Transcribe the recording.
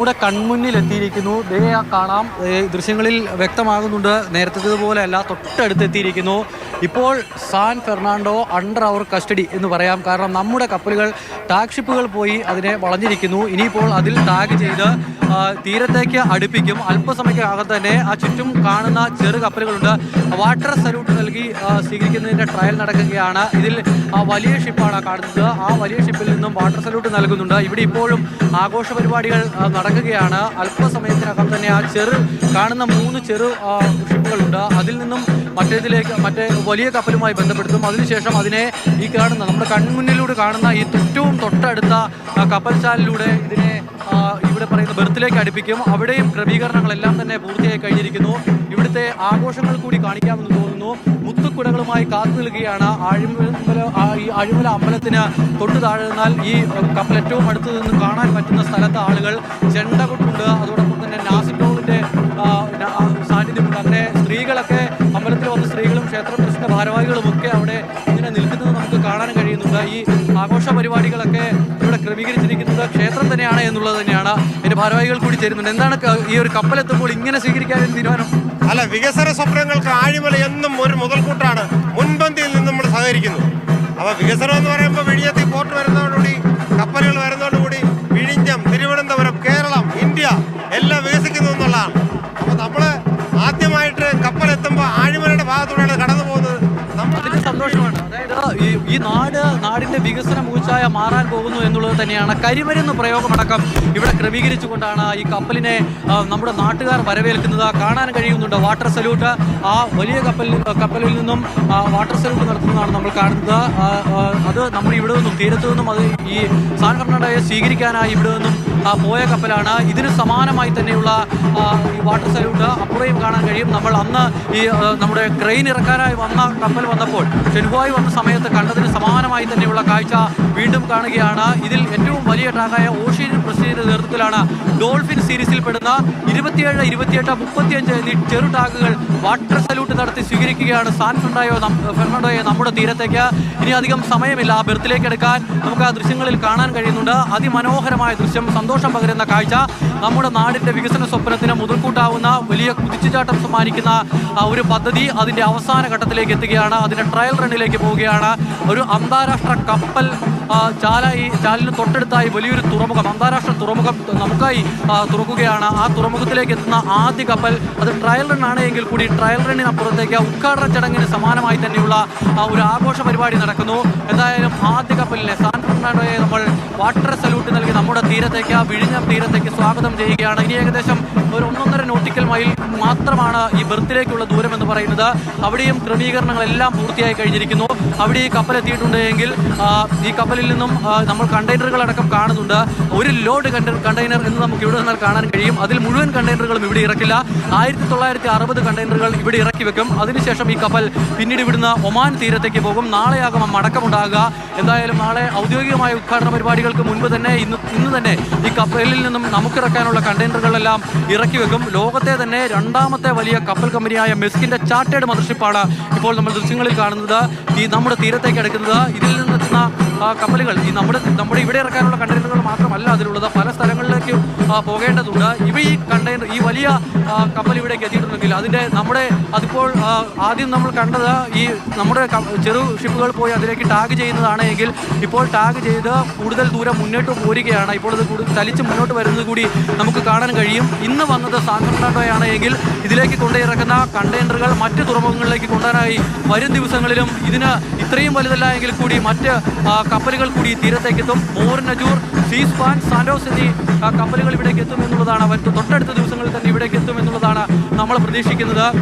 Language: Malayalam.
ഇവിടെ കൺമുന്നിൽ എത്തിയിരിക്കുന്നു ദേ കാണാം. ദൃശ്യങ്ങളിൽ വ്യക്തമാകുന്നുണ്ട്. നേരത്തേതുപോലെയല്ല തൊട്ടടുത്ത് എത്തിയിരിക്കുന്നു ഇപ്പോൾ San Fernando under our custody എന്ന് പറയാം. കാരണം നമ്മുടെ കപ്പലുകൾ ടാഗ് ഷിപ്പുകൾ പോയി അതിനെ വളഞ്ഞിരിക്കുന്നു. ഇനിയിപ്പോൾ അതിൽ ടാഗ് ചെയ്ത് തീരത്തേക്ക് അടുപ്പിക്കും. അല്പസമയക്കകം തന്നെ ആ ചുറ്റും കാണുന്ന ചെറു കപ്പലുകളുണ്ട്. വാട്ടർ സല്യൂട്ട് നൽകി സ്വീകരിക്കുന്നതിന്റെ ട്രയൽ നടക്കുകയാണ്. ഇതിൽ വലിയ ഷിപ്പാണ് കാണുന്നത്. ആ വലിയ ഷിപ്പിൽ നിന്നും വാട്ടർ സല്യൂട്ട് നൽകുന്നുണ്ട്. ഇവിടെ ഇപ്പോഴും ആഘോഷ പരിപാടികൾ ആ, നടക്കുകയാണ് അല്പസമയത്തിനകം തന്നെ ആ ചെറു കാണുന്ന മൂന്ന് ചെറു ഷിപ്പുകളുണ്ട് അതിൽ നിന്നും മറ്റേതിലേക്ക് മറ്റേ വലിയ കപ്പലുമായി ബന്ധപ്പെടുത്തും. അതിനുശേഷം അതിനെ ഈ കാണുന്ന നമ്മുടെ കൺമുന്നിലൂടെ കാണുന്ന ഈ ഏറ്റവും തൊട്ടടുത്ത കപ്പൽശാലിലൂടെ ഇതിനെ ഇവിടെ പറയുന്ന ബെർത്തിലേക്ക് അടുപ്പിക്കും. അവിടെയും ക്രമീകരണങ്ങളെല്ലാം തന്നെ പൂർത്തിയായി കഴിഞ്ഞിരിക്കുന്നു. ഇവിടുത്തെ ആഘോഷങ്ങൾ കൂടി കാണിക്കാമെന്ന് കാത്തുനിൽക്കുകയാണ്. കാത്തു നിൽക്കുകയാണ് ആഴിമല ഈ അഴിമല അമ്പലത്തിന് തൊട്ടു താഴ്ന്നാൽ ഈ കപ്പൽ ഏറ്റവും അടുത്ത് നിന്ന് കാണാൻ പറ്റുന്ന സ്ഥലത്ത് ആളുകൾ ചെണ്ട കൊട്ടുണ്ട് അതോടൊപ്പം തന്നെ നാസിറ്റോളിന്റെ ആ, ന- സാന്നിധ്യമുണ്ട്. അങ്ങനെ സ്ത്രീകളൊക്കെ അമ്പലത്തിൽ വന്ന സ്ത്രീകളും ക്ഷേത്ര പ്രശ്ന ഭാരവാഹികളും ഒക്കെ അവിടെ ഇങ്ങനെ നിൽക്കുന്നത് നമുക്ക് കാണാൻ കഴിയുന്നുണ്ട്. ഈ ആഘോഷ പരിപാടികളൊക്കെ ഇവിടെ ക്രമീകരിച്ചിരിക്കുന്നത് ക്ഷേത്രം തന്നെയാണ് എന്നുള്ളത് തന്നെയാണ് എന്റെ ഭാരവാഹികൾ കൂടി ചേരുന്നുണ്ട്. എന്താണ് ഈ ഒരു കപ്പലെത്തുമ്പോൾ ഇങ്ങനെ സ്വീകരിക്കാൻ ഒരു തീരുമാനം? അല്ല വികസന സ്വപ്നങ്ങൾക്ക് ആഴിമല എന്നും ഒരു മുതൽക്കൂട്ടാണ് മുൻപന്തിയിൽ നിന്ന് നമ്മൾ സഹകരിക്കുന്നു അപ്പൊ വികസനം എന്ന് പറയുമ്പോൾ വിഴിഞ്ഞത്തി പോർട്ട് വരുന്നതോടുകൂടി കപ്പലുകൾ വരുന്നതോടുകൂടി വിഴിഞ്ഞം തിരുവനന്തപുരം കേരളം ഇന്ത്യ എല്ലാം വികസിക്കുന്നു എന്നുള്ളതാണ്. അപ്പൊ നമ്മൾ ആദ്യമായിട്ട് കപ്പൽ എത്തുമ്പോൾ ആഴിമലയുടെ ഭാഗത്തൂടെയാണ് കടന്നു പോകുന്നത് നമ്മൾ സന്തോഷമാണ്. അതായത് ഈ ഈ നാട് നാടിന്റെ വികസന മൂച്ചായ മാറാൻ പോകുന്നു എന്നുള്ളത് തന്നെയാണ് കരിമരുന്ന് പ്രയോഗമടക്കം ഇവിടെ ക്രമീകരിച്ചുകൊണ്ടാണ് ഈ കപ്പലിനെ നമ്മുടെ നാട്ടുകാർ വരവേൽക്കുന്നത്. കാണാൻ കഴിയുന്നുണ്ട്. വാട്ടർ സല്യൂട്ട് ആ വലിയ കപ്പലിൽ കപ്പലിൽ നിന്നും വാട്ടർ സല്യൂട്ട് നടത്തുന്നതാണ് നമ്മൾ കാണുന്നത്. അത് നമ്മൾ ഇവിടെ നിന്നും തീരത്തു നിന്നും അത് ഈ സാൻ ഫെർണാണ്ടോയെ സ്വീകരിക്കാനായി ഇവിടെ നിന്നും പോയ കപ്പലാണ്. ഇതിന് സമാനമായി തന്നെയുള്ള ഈ വാട്ടർ സല്യൂട്ട് അപ്പുറയും കാണാൻ കഴിയും. നമ്മൾ അന്ന് ഈ നമ്മുടെ ക്രെയിൻ ഇറക്കാനായി വന്ന കപ്പൽ വന്നപ്പോൾ ചെൻഹുവായി വന്ന സമയത്ത് കണ്ടതിന് സമാനമായി തന്നെയുള്ള കാഴ്ച വീണ്ടും കാണുകയാണ്. ഇതിൽ ഏറ്റവും വലിയ ട്രാക്കായ ഓഷ്യൻ പ്രസിഡന്റിന്റെ നേതൃത്വത്തിലാണ് ഡോൾഫിൻ സീരീസിൽ പെടുന്ന ഇരുപത്തിയേഴ് ഇരുപത്തിയെട്ട് മുപ്പത്തിയഞ്ച് എന്നീ ചെറു ടാഗുകൾ വാട്ടർ സല്യൂട്ട് നടത്തി സ്വീകരിക്കുകയാണ് സാൻ ഫെർണായോ ഫെർണാണ്ടോയെ നമ്മുടെ തീരത്തേക്ക്. ഇനി അധികം സമയമില്ല. ആ ബെർത്തിലേക്ക് എടുക്കാൻ നമുക്ക് ആ ദൃശ്യങ്ങളിൽ കാണാൻ കഴിയുന്നുണ്ട്. അതിമനോഹരമായ ദൃശ്യം സന്തോഷം പകരുന്ന കാഴ്ച. നമ്മുടെ നാടിന്റെ വികസന സ്വപ്നത്തിന് മുതൽക്കൂട്ടാവുന്ന വലിയ കുതിച്ചുചാട്ടം സമ്മാനിക്കുന്ന ഒരു പദ്ധതി അതിന്റെ അവസാന ഘട്ടത്തിലേക്ക് എത്തുകയാണ്. അതിന്റെ ട്രയൽ റണ്ണിലേക്ക് പോവുകയാണ്. ഒരു അന്താരാഷ്ട്ര കപ്പൽ ചാല ഈ ചാലിന് തൊട്ടടുത്തായി വലിയൊരു തുറമുഖം അന്താരാഷ്ട്ര തുറമുഖം നമുക്കായി തുറക്കുകയാണ്. ആ തുറമുഖത്തിലേക്ക് എത്തുന്ന ആദ്യ കപ്പൽ അത് ട്രയൽ റൺ ആണ് എങ്കിൽ കൂടി ട്രയൽ റണ്ണിനപ്പുറത്തേക്ക് ഉദ്ഘാടന ചടങ്ങിന് സമാനമായി തന്നെയുള്ള ഒരു ആഘോഷ പരിപാടി നടക്കുന്നു. എന്തായാലും ആദ്യ കപ്പലിനെ സാൻ ഫെർണാണ്ടോയെ നമ്മൾ വാട്ടർ സല്യൂട്ട് നൽകി നമ്മുടെ തീരത്തേക്ക് വിഴിഞ്ഞം തീരത്തേക്ക് സ്വാഗതം ചെയ്യുകയാണ്. ഇനി ഏകദേശം ഒരു ഒന്നൊന്നര നോട്ടിക്കൽ മൈൽ മാത്രമാണ് ഈ ബെർത്തിലേക്കുള്ള ദൂരം എന്ന് പറയുന്നത്. അവിടെയും ക്രമീകരണങ്ങളെല്ലാം പൂർത്തിയായി കഴിഞ്ഞിരിക്കുന്നു. അവിടെ ഈ കപ്പൽ എത്തിയിട്ടുണ്ട് എങ്കിൽ ഈ കപ്പലിൽ നിന്നും നമ്മൾ കണ്ടെയ്നറുകൾ അടക്കം കാണുന്നുണ്ട്. ഒരു ലോഡ് കണ്ടെയ്നർ എന്ന് നമുക്ക് ഇവിടെ നിന്നാൽ കാണാൻ കഴിയും. അതിൽ മുഴുവൻ കണ്ടെയ്നറുകളും ഇവിടെ ഇറക്കില്ല. ആയിരത്തി തൊള്ളായിരത്തി അറുപത് കണ്ടെയ്നറുകൾ ഇവിടെ ഇറക്കി വെക്കും. അതിനുശേഷം ഈ കപ്പൽ പിന്നീട് ഇവിടുന്ന് ഒമാൻ തീരത്തേക്ക് പോകും. നാളെയാകും മടക്കമുണ്ടാകുക. എന്തായാലും നാളെ ഔദ്യോഗികമായ ഉദ്ഘാടന പരിപാടികൾക്ക് മുൻപ് തന്നെ ഇന്ന് ഇന്ന് തന്നെ ഈ കപ്പലിൽ നിന്നും നമുക്കിറക്കാനുള്ള കണ്ടെയ്നറുകളെല്ലാം ഇറക്കി വെക്കും. ലോകത്തെ തന്നെ രണ്ടാമത്തെ വലിയ കപ്പൽ കമ്പനിയായ മെസ്കിന്റെ ചാർട്ടേഡ് മദർഷിപ്പാണ് ഇപ്പോൾ നമ്മൾ ദൃശ്യങ്ങളിൽ കാണുന്നത്. ഈ നമ്മുടെ തീരത്തേക്ക് അടുക്കുന്നത്. ഇതിൽ നിന്നെത്തുന്ന കപ്പലുകൾ. ഈ നമ്മുടെ നമ്മുടെ ഇവിടെ ഇറക്കാനുള്ള കണ്ടെയ്നറുകൾ മാത്രമല്ല അതിലുള്ളത്. പല സ്ഥലങ്ങളിലേക്ക് പോകേണ്ടതുണ്ട്. ഇവ ഈ കണ്ടെയ്നർ ഈ വലിയ കപ്പൽ ഇവിടേക്ക് എത്തിയിട്ടുണ്ടെങ്കിൽ അതിന്റെ നമ്മുടെ അതിപ്പോൾ ആദ്യം നമ്മൾ കണ്ടത് ഈ നമ്മുടെ ചെറു ഷിപ്പുകൾ പോയി അതിലേക്ക് ടാഗ് ചെയ്യുന്നതാണ് എങ്കിൽ ഇപ്പോൾ ടാഗ് ചെയ്ത് കൂടുതൽ ദൂരം മുന്നോട്ട് പോരുകയാണ്. ഇപ്പോൾ ഇത് കൂടുതൽ ചലിച്ച് മുന്നോട്ട് വരുന്നത് കൂടി നമുക്ക് കാണാൻ കഴിയും. ഇന്ന് വന്നത് സാങ്കർണാട്ടോയാണ് എങ്കിൽ ഇതിലേക്ക് കൊണ്ടിറക്കുന്ന കണ്ടെയ്നറുകൾ മറ്റ് തുറമുഖങ്ങളിലേക്ക് കൊണ്ടുവരാനായി വരും ദിവസങ്ങളിലും ഇതിന് ഇത്രയും വലുതല്ല എങ്കിൽ കൂടി മറ്റ് ആ, കപ്പലുകൾ കൂടി തീരത്തേക്ക് എത്തും മോറിനജൂർ നജൂർ സീസ്പാൻ സാൻഡോസ് എന്നീ കപ്പലുകൾ ഇവിടേക്ക് എത്തും എന്നുള്ളതാണ്. അവർ തൊട്ടടുത്ത ദിവസങ്ങളിൽ തന്നെ ഇവിടേക്ക് എത്തും എന്നുള്ളതാണ് നമ്മൾ പ്രതീക്ഷിക്കുന്നത്.